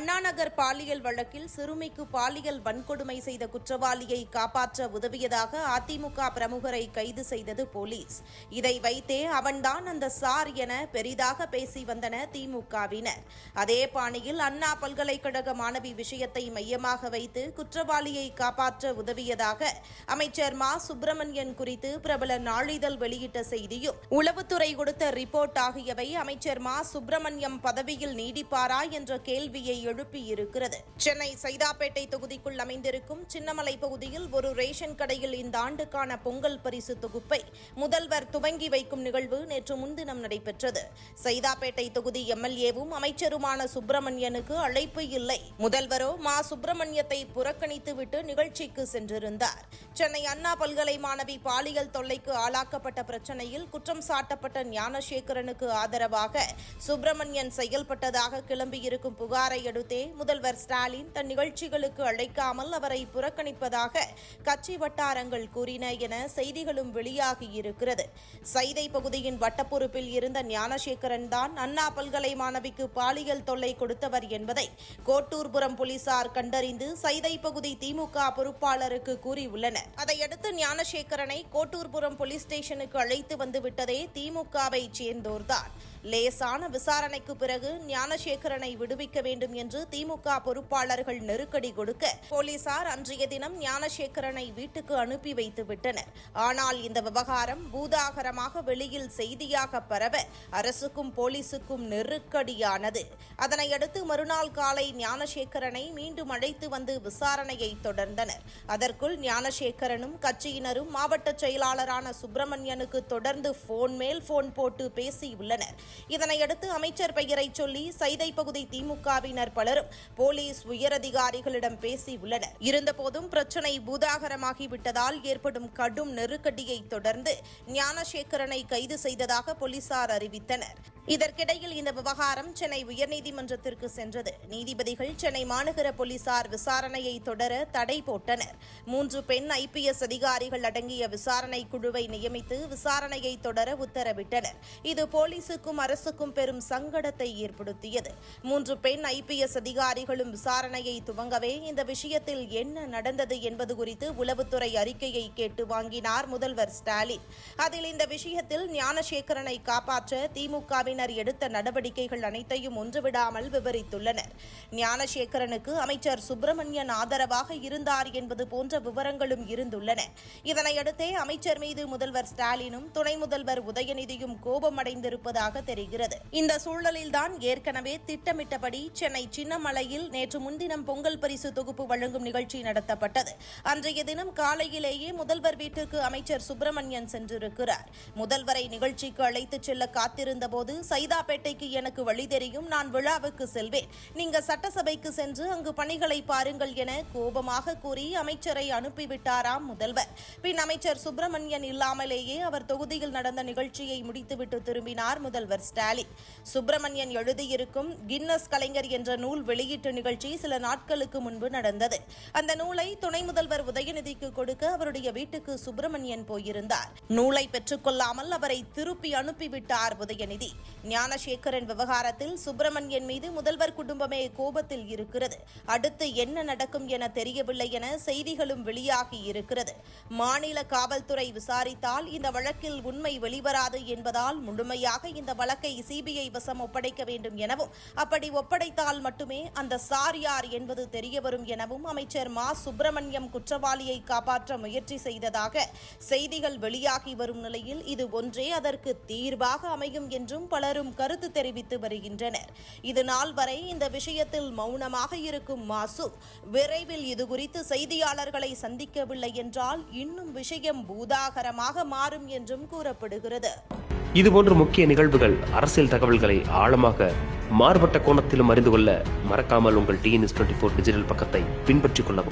அண்ணாநகர் பாலியல் வழக்கில் சிறுமிக்கு பாலியல் வன்கொடுமை செய்த குற்றவாளியை காப்பாற்ற உதவியதாக அதிமுக பிரமுகரை கைது செய்தது போலீஸ். இதை வைத்தே அவன்தான் அந்த சார் என பெரிதாக பேசி வந்தன திமுகவினர். அதே பாணியில் அண்ணா பல்கலைக்கழக மாணவி விஷயத்தை மையமாக வைத்து குற்றவாளியை காப்பாற்ற உதவியதாக அமைச்சர் மா. சுப்பிரமணியன் குறித்து பிரபல நாளிதழ் வெளியிட்ட செய்தியும் உளவுத்துறை கொடுத்த ரிப்போர்ட் ஆகியவை அமைச்சர் மா. சுப்பிரமணியம் பதவியில் நீடிப்பாரா என்ற கேள்வியை எழுப்பியிருக்கிறது சென்னை சைதாப்பேட்டை தொகுதிக்குள் அமைந்திருக்கும் சின்னமலை பகுதியில் ஒரு ரேஷன் கடையில் இந்த ஆண்டுக்கான பொங்கல் பரிசு தொகுப்பை முதல்வர் துவங்கி வைக்கும் நிகழ்வு நேற்று முன்தினம் நடைபெற்றது. சைதாப்பேட்டை தொகுதி எம்எல்ஏவும் அமைச்சருமான சுப்பிரமணியனுக்கு அழைப்பு இல்லை. முதல்வரோ மா சுப்பிரமணியத்தை புறக்கணித்துவிட்டு நிகழ்ச்சிக்கு சென்றிருந்தார். சென்னை அண்ணா பல்கலை மாணவி பாலியல் தொல்லைக்கு ஆளாக்கப்பட்ட பிரச்சனையில் குற்றம் சாட்டப்பட்ட ஞானசேகரனுக்கு ஆதரவாக சுப்பிரமணியன் செயல்பட்டதாக கிளம்பியிருக்கும் புகாரை அடுத்தே முதல்வர் ஸ்டாலின் தன் நிகழ்ச்சிகளுக்கு அழைக்காமல் அவரை புறக்கணிப்பதாக கட்சி வட்டாரங்கள் கூறின என செய்திகளும் வெளியாகியிருக்கிறது. சைதை பகுதியின் வட்டப்பொறுப்பில் இருந்த ஞானசேகரன் தான் அண்ணா பல்கலை மாணவிக்கு பாலியல் தொல்லை கொடுத்தவர் என்பதை கோட்டூர்புரம் போலீசார் கண்டறிந்து சைதை பகுதி திமுக பொறுப்பாளருக்கு கூறியுள்ளனர். அதையடுத்து ஞானசேகரனை கோட்டூர்புரம் போலீஸ் ஸ்டேஷனுக்கு அழைத்து வந்து விட்டதே திமுகவை சேர்ந்தோர்தான். லேசான விசாரணைக்கு பிறகு ஞானசேகரனை விடுவிக்க வேண்டும் என்று திமுக பொறுப்பாளர்கள் நெருக்கடி கொடுக்க போலீசார் அன்றைய தினம் ஞானசேகரனை வீட்டுக்கு அனுப்பி வைத்து விட்டனர். ஆனால் இந்த விவகாரம் பூதாகரமாக வெளியில் செய்தியாக பரவ அரசுக்கும் போலீசுக்கும் நெருக்கடியானது. அதனையடுத்து மறுநாள் காலை ஞானசேகரனை மீண்டும் அழைத்து வந்து விசாரணையை தொடர்ந்தனர். அதற்குள் ஞானசேகரனும் கட்சியினரும் மாவட்ட செயலாளரான சுப்பிரமணியனுக்கு தொடர்ந்து போன் மேல் போன் போட்டு பேசியுள்ளனர். இதனையடுத்து அமைச்சர் பெயரை சொல்லி சைதை பகுதி திமுகவினர் பலரும் போலீஸ் உயரதிகாரிகளிடம் பேசியுள்ளனர். இருந்தபோதும் பிரச்சினை பூதாகரமாகிவிட்டதால் ஏற்படும் கடும் நெருக்கடியை தொடர்ந்து ஞானசேகரனை கைது செய்ததாக போலீசார் அறிவித்தனர். இதற்கிடையில் இந்த விவகாரம் சென்னை உயர்நீதிமன்றத்திற்கு சென்றது. நீதிபதிகள் சென்னை மாநகர போலீசார் விசாரணையை தொடர தடை போட்டனர். மூன்று பெண் ஐபிஎஸ் அதிகாரிகள் அடங்கிய விசாரணை குழுவை நியமித்து விசாரணையை தொடர உத்தரவிட்டனர். இது போலீசுக்கும் அரசுக்கும் பெரும் சங்கடத்தை ஏற்படுத்தியது. மூன்று பெண் ஐபிஎஸ் அதிகாரிகளும் விசாரணையை துவங்கவே இந்த விஷயத்தில் என்ன நடந்தது என்பது குறித்து உளவுத்துறை அறிக்கையை கேட்டு வாங்கினார் முதல்வர் ஸ்டாலின். அதில் இந்த விஷயத்தில் ஞானசேகரனை காப்பாற்ற திமுகவின் திமுகவினர் எடுத்த நடவடிக்கைகள் அனைத்தையும் ஒன்றுவிடாமல் விவரித்துள்ளனர். ஞானசேகரனுக்கு அமைச்சர் சுப்பிரமணியன் ஆதரவாக இருந்தார் என்பது போன்ற விவரங்களும் இருந்துள்ளன. இதனையடுத்தே அமைச்சர் மீது முதல்வர் ஸ்டாலினும் துணை முதல்வர் உதயநிதியும் கோபமடைந்திருப்பதாக தெரிகிறது. இந்த சூழலில்தான் ஏற்கனவே திட்டமிட்டபடி சென்னை சின்னமலையில் நேற்று முன்தினம் பொங்கல் பரிசு தொகுப்பு வழங்கும் நிகழ்ச்சி நடத்தப்பட்டது. அன்றைய தினம் காலையிலேயே முதல்வர் வீட்டிற்கு அமைச்சர் சுப்பிரமணியன் சென்றிருக்கிறார். முதல்வரை நிகழ்ச்சிக்கு அழைத்துச் செல்ல காத்திருந்த போது சைதாப்பேட்டைக்கு எனக்கு வழி தெரியும். நான் விழாவுக்கு செல்வேன். நீங்க சட்டசபைக்கு சென்று அங்கு பணிகளை பாருங்கள் என கோபமாக கூறி அமைச்சரை அனுப்பிவிட்டாராம் முதல்வர். பின் அமைச்சர் சுப்பிரமணியன் இல்லாமலேயே அவர் தொகுதியில் நடந்த நிகழ்ச்சியை முடித்துவிட்டு திரும்பினார் முதல்வர் ஸ்டாலின். சுப்பிரமணியன் எழுதியிருக்கும் கின்னஸ் கலைஞர் என்ற நூல் வெளியீட்டு நிகழ்ச்சி சில நாட்களுக்கு முன்பு நடந்தது. அந்த நூலை துணை முதல்வர் உதயநிதிக்கு கொடுக்க அவருடைய வீட்டுக்கு சுப்பிரமணியன் போயிருந்தார். நூலை பெற்றுக்கொள்ளாமல் அவரை திருப்பி அனுப்பிவிட்டார் உதயநிதி. ஞானசேகரன் விவகாரத்தில் சுப்பிரமணியன் மீது முதல்வர் குடும்பமே கோபத்தில் இருக்கிறது. அடுத்து என்ன நடக்கும் என தெரியவில்லை என செய்திகளும் வெளியாகி இருக்கிறது. மாநில காவல்துறை விசாரித்தால் இந்த வழக்கில் உண்மை வெளிவராது என்பதால் முழுமையாக இந்த வழக்கை சிபிஐ வசம் ஒப்படைக்க வேண்டும் எனவும் அப்படி ஒப்படைத்தால் மட்டுமே அந்த சார் யார் என்பது தெரியவரும் எனவும் அமைச்சர் மா. சுப்பிரமணியம் குற்றவாளியை காப்பாற்ற முயற்சி செய்ததாக செய்திகள் வெளியாகி வரும் நிலையில் இது ஒன்றே அதற்கு தீர்வாக அமையும் என்றும் பலரும் கருத்து தெரிவித்து வருகின்றனர். இது நாள் வரை இந்த விஷயத்தில் மௌனமாக இருக்கும் மாசு விரைவில் இது குறித்து செய்தியாளர்களை சந்திக்கவில்லை என்றால் இன்னும் விஷயம் பூதாகரமாக மாறும் என்றும் கூறப்படுகிறது. இதுபோன்ற முக்கிய நிகழ்வுகள் அரசியல் தகவல்களை ஆழமாக மாறுபட்ட கோணத்திலும் அறிந்து கொள்ள மறக்காமல் உங்கள் டிஎன்எஸ் டுவெண்ட்டி ஃபோர் டிஜிட்டல் பக்கத்தை பின்பற்றிக் கொள்ளவும்.